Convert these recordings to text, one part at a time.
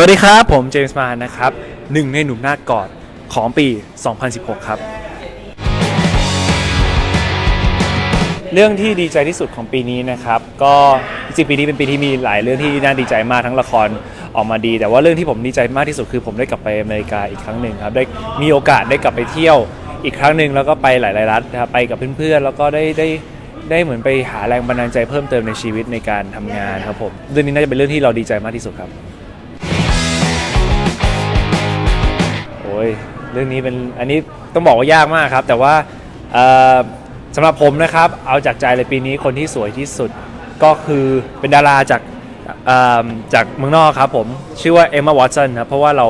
สวัสดีครับ ผมเจมส์มานนะครับหนึ่งในหนุ่มหน้ากอดของปี 2016 ครับ เรื่องที่ดีใจที่สุดของปีนี้นะครับ ก็จริงๆปีนี้เป็นปีที่มีหลายเรื่องที่น่าดีใจมากทั้งละครออกมาดี แต่ว่าเรื่องที่ผมดีใจมากที่สุดคือผมได้กลับไปอเมริกาอีกครั้งหนึ่งครับได้มีโอกาสได้กลับไปเที่ยวอีกครั้งหนึ่งแล้วก็ไปหลายๆรัฐนะครับไปกับเพื่อนๆแล้วก็ได้ได้ได้เหมือนไปหาแรงบันดาลใจเพิ่มเติมในชีวิตในการทำงานครับผมเรื่องนี้น่าจะเป็นเรื่องที่เราดีใจมากที่สุดครับ อ้ยเรื่องนี้เป็นอันนี้ต้องบอกว่ายากมากครับ แต่ว่าเอ่อสำหรับผมนะครับ เอาจากใจเลยปีนี้คนที่สวยที่สุดก็คือเป็นดาราจากเอิ่มจากเมืองนอกครับผมชื่อว่าเอมมาวัตสันครับเพราะว่าเรา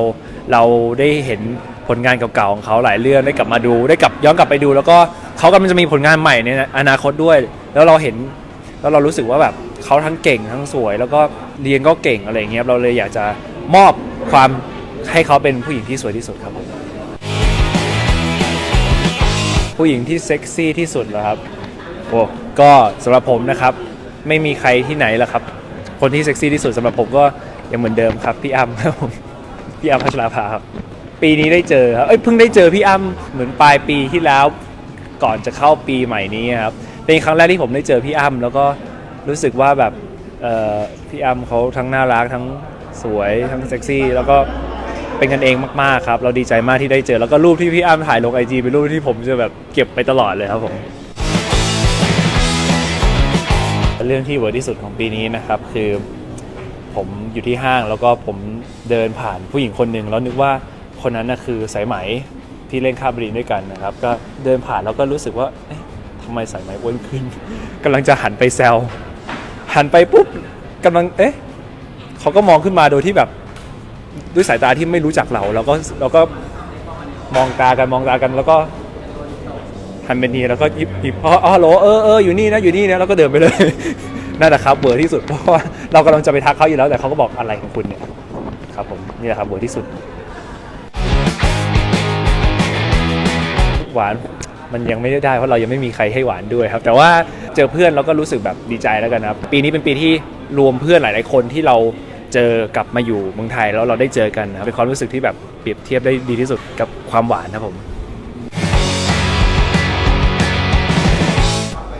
เราได้เห็นผลงานเก่าๆของเขาหลายเรื่องได้กลับมาดูได้กลับย้อนกลับไปดู แล้วก็เขากำลังจะมีผลงานใหม่ในอนาคตด้วย แล้วเราเห็นแล้วเรารู้สึกว่าแบบเขาทั้งเก่งทั้งสวย แล้วก็เรียนก็เก่งอะไรอย่างเงี้ยเราเลยอยากจะมอบความ ให้เขาเป็นผู้หญิงที่สวยที่สุดครับผมผู้หญิงที่เซ็กซี่ที่สุดเหรอครับโอ้ก็สำหรับผมนะครับ ไม่มีใครที่ไหนละครับ คนที่เซ็กซี่ที่สุดสำหรับผมก็ยังเหมือนเดิมครับ พี่อ้ำครับผมพี่อ้ำพัชราภาครับ ปีนี้ได้เจอครับเอ้ยเพิ่งได้เจอพี่อ้ำเหมือนปลายปีที่แล้ว ก่อนจะเข้าปีใหม่นี้ครับเป็นครั้งแรกที่ผมได้เจอพี่อ้ำแล้วก็รู้สึกว่าแบบพี่อ้ำเขาทั้งน่ารักทั้งสวยทั้งเซ็กซี่ แล้วก็ เป็นกันเองมากๆครับ เราดีใจมากที่ได้เจอ แล้วก็รูปที่พี่อ้ำถ่ายลงไอจีเป็นรูปที่ผมจะแบบเก็บไปตลอดเลยครับผมเรื่องที่เวิร์ดที่สุดของปีนี้นะครับคือผมอยู่ที่ห้างแล้วก็ผมเดินผ่านผู้หญิงคนหนึ่งแล้วนึกว่าคนนั้นนะคือสายไหมที่เล่นคาบรีนด้วยกันนะครับ ก็เดินผ่านแล้วก็รู้สึกว่าเอ๊ะทำไมสายไหมอ้วนขึ้นกำลังจะหันไปแซวหันไปปุ๊บกำลังเอ๊ะเขาก็มองขึ้นมาโดยที่แบบ ด้วยสายตาที่ไม่รู้จักเราแล้วก็เราก็มองตากันมองตากันแล้วก็หันไปทีแล้วก็ยิบยิบอ๋ออ๋อฮัลโหลเออเอออยู่นี่นะอยู่นี่นะแล้วก็เดินไปเลยนั่นแหละครับเบอร์ที่สุดเพราะว่าเรากำลังจะไปทักเขาอยู่แล้วแต่เขาก็บอกอะไรของคุณเนี่ยครับผมนี่แหละครับเบอร์ที่สุด หวานมันยังไม่ได้เพราะเรายังไม่มีใครให้หวานด้วยครับ แต่ว่าเจอเพื่อนเราก็รู้สึกแบบดีใจแล้วกันครับ ปีนี้เป็นปีที่รวมเพื่อนหลาย ๆ คนที่เรา เจอกลับมาอยู่เมืองไทยแล้วเราได้เจอกันนะเป็นความรู้สึกที่แบบเปรียบเทียบได้ดีที่สุดกับความหวานครับผม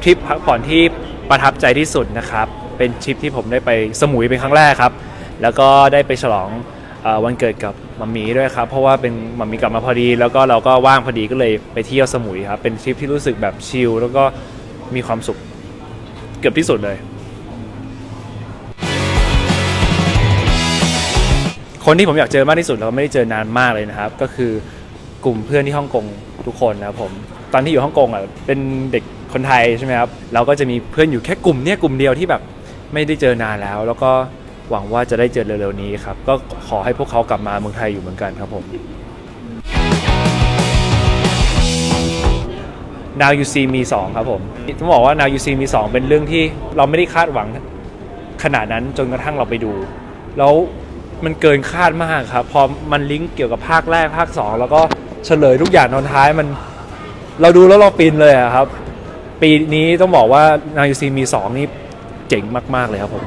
ทริปพักผ่อนที่ประทับใจที่สุดนะครับ เป็นทริปที่ผมได้ไปสมุยเป็นครั้งแรกครับ แล้วก็ได้ไปฉลองอวันเกิดกับมัมมี่ด้วยครับ เพราะว่าเป็นมัมมี่กลับมาพอดี แล้วก็เราก็ว่างพอดีก็เลยไปเที่ยวสมุยครับ เป็นทริปที่รู้สึกแบบชิลแล้วก็มีความสุขเกือบที่สุดเลย คนที่ผมอยากเจอมากที่สุดแล้วไม่ได้เจอนานมากเลยนะครับ ก็คือกลุ่มเพื่อนที่ฮ่องกงทุกคนนะครับผมตอนที่อยู่ฮ่องกงอะเป็นเด็กคนไทยใช่ไหมครับเราก็จะมีเพื่อนอยู่แค่กลุ่มเนี้ยกลุ่มเดียวที่แบบไม่ได้เจอนานแล้ว แล้วก็หวังว่าจะได้เจอเร็วๆนี้ครับก็ขอให้พวกเขากลับมาเมืองไทยอยู่เหมือนกันครับผม Now You See Me 2ครับผมต้องบอกว่า Now You See Me 2 เป็นเรื่องที่เราไม่ได้คาดหวังขนาดนั้นจนกระทั่งเราไปดู แล้ว มันเกินคาดมากครับ พอมันลิงก์เกี่ยวกับภาคแรกภาค 2 แล้วก็เฉลยทุกอย่างตอนท้ายมัน เราดูแล้วเราปีนเลยอะครับ ปีนี้ต้องบอกว่านายูซีมี 2 นี่เจ๋งมาก ๆ เลยครับผม